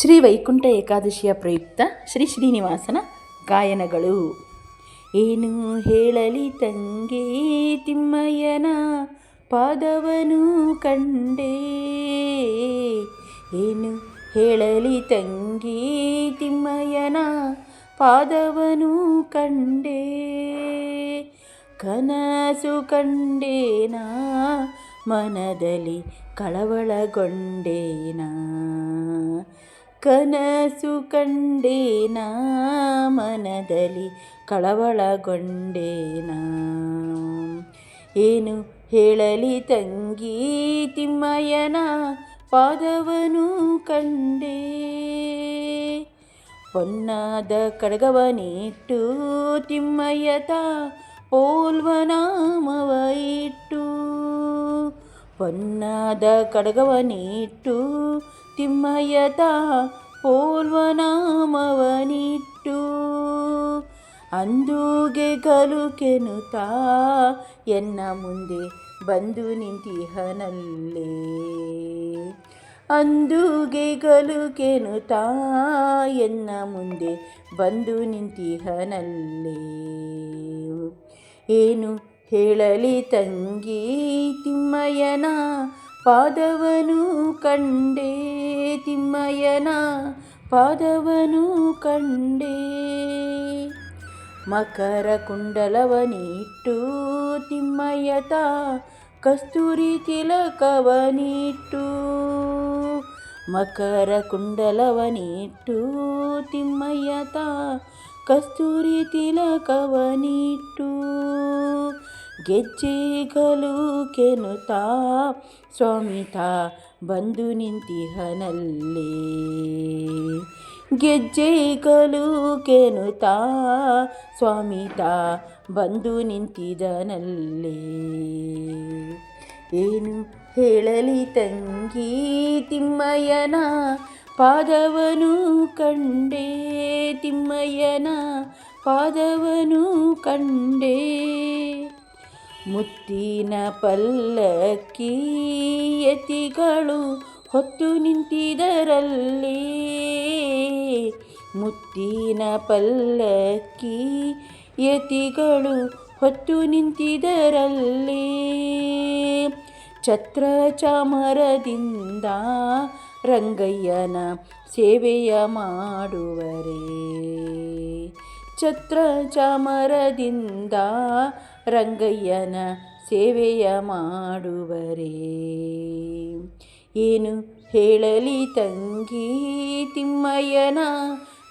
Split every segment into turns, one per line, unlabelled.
ಶ್ರೀ ವೈಕುಂಠ ಏಕಾದಶಿಯ ಪ್ರಯುಕ್ತ ಶ್ರೀ ಶ್ರೀನಿವಾಸನ ಗಾಯನಗಳು. ಏನು ಹೇಳಲಿ ತಂಗೆ ತಿಮ್ಮಯ್ಯನ ಪಾದವನು ಕಂಡೆ. ಏನು ಹೇಳಲಿ ತಂಗಿ ತಿಮ್ಮಯ್ಯನ ಪಾದವನು ಕಂಡೆ. ಕನಸು ಕಂಡೇನಾ, ಮನದಲ್ಲಿ ಕಳವಳಗೊಂಡೇನಾ. ಕನಸು ಕಂಡೇನ ಮನದಲ್ಲಿ ಕಳವಳಗೊಂಡೇನ? ಏನು ಹೇಳಲಿ ತಂಗಿ ತಿಮ್ಮಯ್ಯನ ಪಾದವನು ಕಂಡೇ. ಪೊನ್ನಾದ ಕಡಗವನಿಟ್ಟು ತಿಮ್ಮಯ್ಯತ ಪೋಲ್ವನಾಮವ ಇಟ್ಟು. ಹೊನ್ನಾದ ಕಡಗವನಿಟ್ಟು ತಿಮ್ಮಯ್ಯತ ಪೂರ್ವನಾಮವನಿಟ್ಟು ಅಂದೂಗೆ ಗಲುಕೆನುತಾ ಎನ್ನ ಮುಂದೆ ಬಂದು ನಿಂತಿಹನಲ್ಲೇ. ಅಂದೂಗೆ ಗಲುಕೆನುತಾ ಎನ್ನ ಮುಂದೆ ಬಂದು ನಿಂತಿಹನಲ್ಲೇ. ಏನು ಹೇಳಲಿ ತಂಗಿ ತಿಮ್ಮಯ್ಯನ ಪಾದವನು ಕಂಡೆ ತಿಮ್ಮಯ್ಯನ ಪಾದವನು ಕಂಡೆ ಮಕರ ಕುಂಡಲವನಿಟ್ಟು ತಿಮ್ಮಯ್ಯತ ಕಸ್ತೂರಿ ತಿಲಕವನಿಟ್ಟು ಮಕರ ಕುಂಡಲವನಿಟ್ಟು ತಿಮ್ಮಯ್ಯತ ಕಸ್ತೂರಿ ತಿಲಕವನಿಟ್ಟು ಗೆಜ್ಜೆಗಳು ಕೆನುತಾ ಸ್ವಾಮಿತ, ಬಂದು ನಿಂತಿಹನಲ್ಲೇ. ಗೆಜ್ಜೆಗಳು ಕೆನುತಾ ಸ್ವಾಮಿತ, ಬಂದು ನಿಂತಿದನಲ್ಲೇ. ಏನು ಹೇಳಲಿ ತಂಗಿ ತಿಮ್ಮಯ್ಯನ, ಪಾದವನು ಕಂಡೆ ತಿಮ್ಮಯ್ಯನ, ಪಾದವನು ಕಂಡೆ. ಮುತ್ತಿನ ಪಲ್ಲಕ್ಕಿ ಯತಿಗಳು ಹೊತ್ತು ನಿಂತಿದರಲ್ಲಿ. ಮುತ್ತಿನ ಪಲ್ಲಕ್ಕಿ ಯತಿಗಳು ಹೊತ್ತು ನಿಂತಿದರಲ್ಲಿ. ಛತ್ರ ಚಾಮರದಿಂದ ರಂಗಯ್ಯನ ಸೇವೆಯ ಮಾಡುವರೇ. ಛತ್ರ ಚಾಮರದಿಂದ ರಂಗಯ್ಯನ ಸೇವೆಯ ಮಾಡುವರೇ. ಏನು ಹೇಳಲಿ ತಂಗಿ ತಿಮ್ಮಯ್ಯನ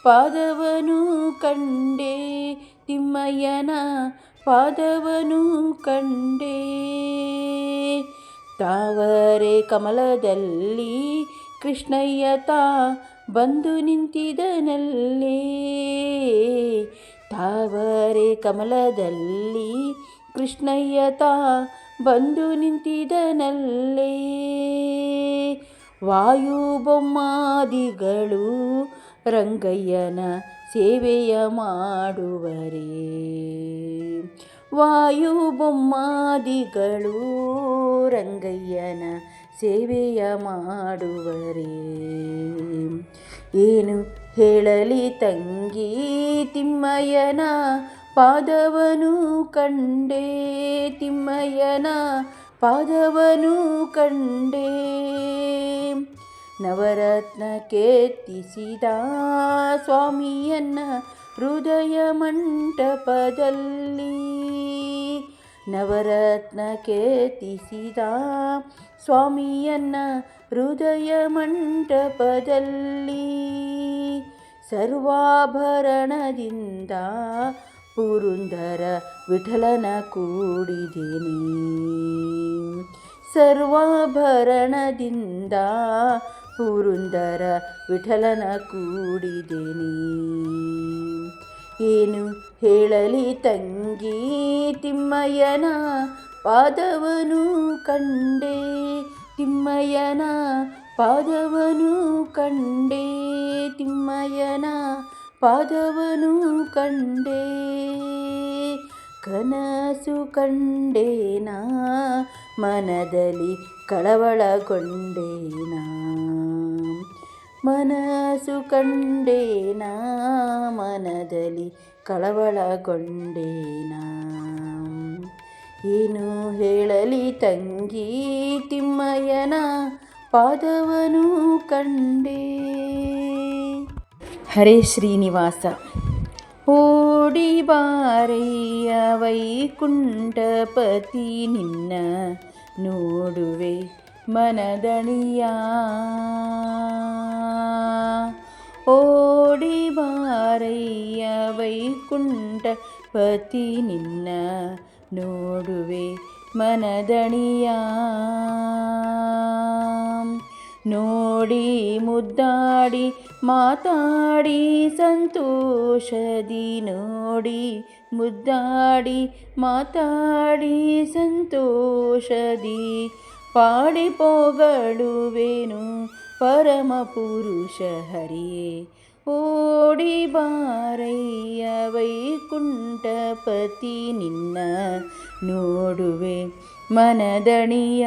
ಪಾದವನು ಕಂಡೆ, ತಿಮ್ಮಯ್ಯನ ಪಾದವನು ಕಂಡೆ. ತಾವರೆ ಕಮಲದಲ್ಲಿ ಕೃಷ್ಣಯ್ಯತ ಬಂದು ನಿಂತಿದನಲ್ಲೇ. ತಾವರೆ ಕಮಲದಲ್ಲಿ ಕೃಷ್ಣಯ್ಯತ ಬಂದು ನಿಂತಿದನಲ್ಲೇ. ವಾಯುಬೊಮ್ಮಾದಿಗಳು ರಂಗಯ್ಯನ ಸೇವೆಯ ಮಾಡುವರೇ. ವಾಯುಬೊಮ್ಮಾದಿಗಳು ರಂಗಯ್ಯನ ಸೇವೆಯ ಮಾಡುವರೇ. ಏನು ಹೇಳಲಿ ತಂಗಿ ತಿಮ್ಮಯ್ಯನ ಪಾದವನು ಕಂಡೆ ತಿಮ್ಮಯ್ಯನ, ಪಾದವನು ಕಂಡೆ ನವರತ್ನ ಕೆತ್ತಿಸಿದ ಸ್ವಾಮಿಯನ್ನ ಹೃದಯ ಮಂಟಪದಲ್ಲಿ ನವರತ್ನ ಕೆತ್ತಿಸಿದ ಸ್ವಾಮಿಯನ್ನ ಹೃದಯ ಮಂಟಪದಲ್ಲಿ ಸರ್ವಾಭರಣದಿಂದ ಪುರುಂದರ ವಿಠಲನ ಕೂಡಿದಿನಿ. ಸರ್ವಾಭರಣದಿಂದ ಪುರುಂದರ ವಿಠಲನ ಕೂಡಿದಿನಿ. ಏನು ಹೇಳಲಿ ತಂಗಿ ತಿಮ್ಮಯ್ಯನ ಪಾದವನು ಕಂಡೆ. ತಿಮ್ಮಯ್ಯನ ಪಾದವನು ಕಂಡೆ. ತಿಮ್ಮಯ್ಯನ ಪಾದವನು ಕಂಡೆ, ಕನಸು ಕಂಡೇನಾ, ಮನದಲ್ಲಿ ಕಳವಳಗೊಂಡೇನಾ. ಮನಸು ಕಂಡೇನಾ, ಮನದಲ್ಲಿ ಕಳವಳಗೊಂಡೇನಾ. ಏನು ಹೇಳಲಿ ತಂಗಿ ತಿಮ್ಮಯ್ಯನ, ಪಾದವನು ಕಂಡೇ. ಹರೇ ಶ್ರೀನಿವಾಸ. ಓಡಿ ಬಾರಯ್ಯ ವೈಕುಂಠಪತಿ ನಿನ್ನ ನೋಡುವೆ ಮನದಣಿಯ. ಓಡಿ ಬಾರಯ್ಯ ವೈಕುಂಠಪತಿ ನಿನ್ನ ನೋಡುವೆ ಮನದಣಿಯ. ನೋಡಿ ಮುದ್ದಾಡಿ ಮಾತಾಡಿ ಸಂತೋಷದಿ ನೋಡಿ ಮುದ್ದಾಡಿ ಮಾತಾಡಿ ಸಂತೋಷದಿ ಪಾಡಿ ಪೋಗಳುವೆನು ಪರಮ ಪುರುಷ ಹರಿಯೇ ಓಡಿ ಬಾರಯ್ಯ ವೈಕುಂಠಪತಿ ನಿನ್ನ ನೋಡುವೆ ಮನದಣಿಯ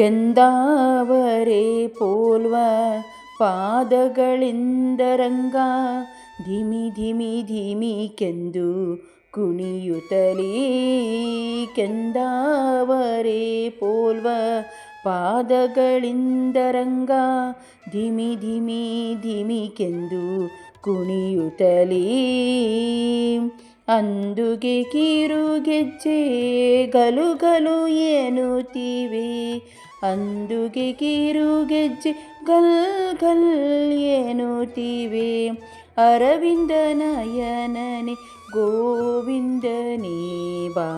ಕೆಂದಾವರೆ ಪೋಲ್ವ ಪಾದಗಳಿಂದರಂಗ. ಧಿಮಿ ಧಿಮಿ ಧಿಮಿ ಕೆಂದು ಕುಣಿಯುತ್ತಲೇ ಕೆಂದಾವರೆ ಪೋಲ್ವ ಪಾದಗಳಿಂದರಂಗ. ಧಿಮಿ ಧಿಮಿ ಧಿಮಿ ಕೆಂದು ಕುಣಿಯುತ್ತಲೇ ಅಂದುಗೆ ಕಿರುಗೆಜ್ಜೆ ಗಲು ಗಲು ಎನ್ನುತ್ತೀವಿ ಅಂದುಗೆ ಕಿರುಗೆಜ್ಜೆ ಗಲ್ ಗಲ್ ಎನ್ನುತ್ತೀವಿ ಅರವಿಂದ ನಯನನೆ ಗೋವಿಂದನೇ ಬಾ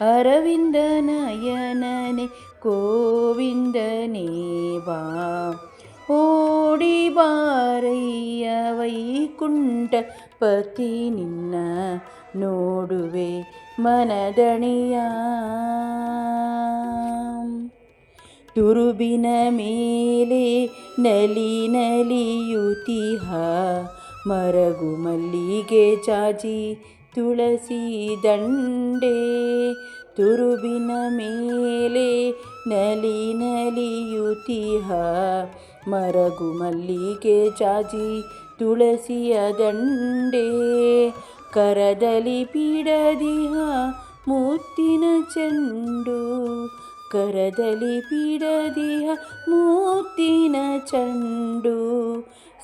ಅರವಿಂದ ನಯನನೆ ಗೋವಿಂದನೇ ಬಾ ಓಡಿ ಬಾರಯ್ಯ ವೈಕುಂಠ, ಪತಿ ನಿನ್ನ ನೋಡುವೆ ಮನದಣಿಯ? ತುರುಬಿನ ಮೇಲೆ ನಲಿ ನಲಿಯುತಿಹ ಮರಗು ಮಲ್ಲಿಗೆ ಚಾಚಿ ತುಳಸಿ ದಂಡೆ. ತುರುಬಿನ ಮೇಲೆ ನಲಿ ನಲಿಯುತಿಹ ಮರಗು ಮಲ್ಲಿಗೆ ಚಾಚಿ ತುಳಸಿಯ ದಂಡೆ. ಕರದಲ್ಲಿ ಪೀಡದಿಹ ಮುತ್ತಿನ ಚೆಂಡು. ಕರದಲಿ ಬಿಡದಿಯ ಮೂತಿನ ಚಂಡು,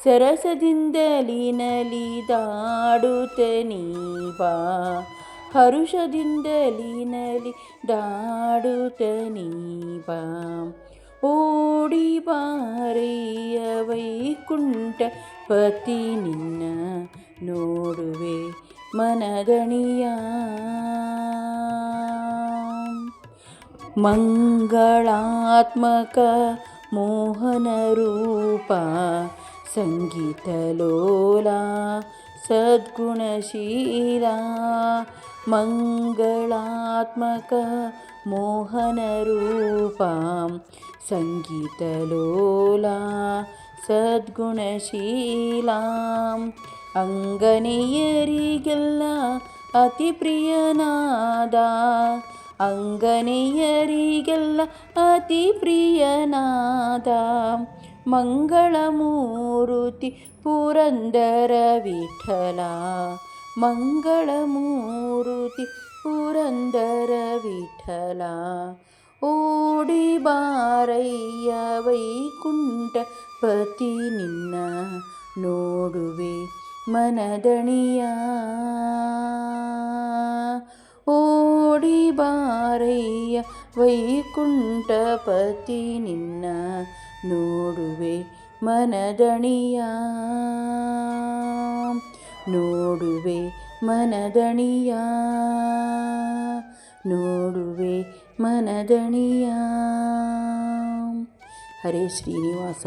ಸರಸದಿಂದಲಿ ನಲಿದಾಡುತ್ತ ನೀವಾ, ಹರುಷದಿಂದಲಿ ನಲಿ ನೀವಾ. ಓಡಿ ಬಾರಿಯ ವೈಕುಂಠ ಪತಿ ನಿನ್ನ ನೋಡುವೆ ಮನದಣಿಯ ಮಂಗಳಾತ್ಮಕ ಮೋಹನ ರೂಪ ಸಂಗೀತಲೋಲ ಸದ್ಗುಣಶೀಲ ಮಂಗಳಾತ್ಮಕ ಮೋಹನ ರೂಪ ಸಂಗೀತಲೋಲ ಸದ್ಗುಣಶೀಲ ಅಂಗನೆಯರಿಗೆಲ್ಲ ಅತಿ ಪ್ರಿಯನಾದ ಅಂಗನೆಯರಿಗೆಲ್ಲ ಅತಿ ಪ್ರಿಯನಾದ ಮಂಗಳಮೂರುತಿ ಪುರಂದರ ವಿಠಲ ಮಂಗಳಮೂರುತಿ ಪುರಂದರ ವಿಠಲ ಓಡಿ ಬಾರಯ್ಯ ವೈಕುಂಠ ಪತಿ ನಿನ್ನ ನೋಡುವೆ ಮನದಣಿಯ ಓಡಿ ಬಾರಯ್ಯ ವೈಕುಂಠಪತಿ ನಿನ್ನ ನೋಡುವೆ ಮನದಣಿಯ. ನೋಡುವೆ ಮನದಣಿಯ. ನೋಡುವೆ ಮನದಣಿಯ. ಹರೇ ಶ್ರೀನಿವಾಸ.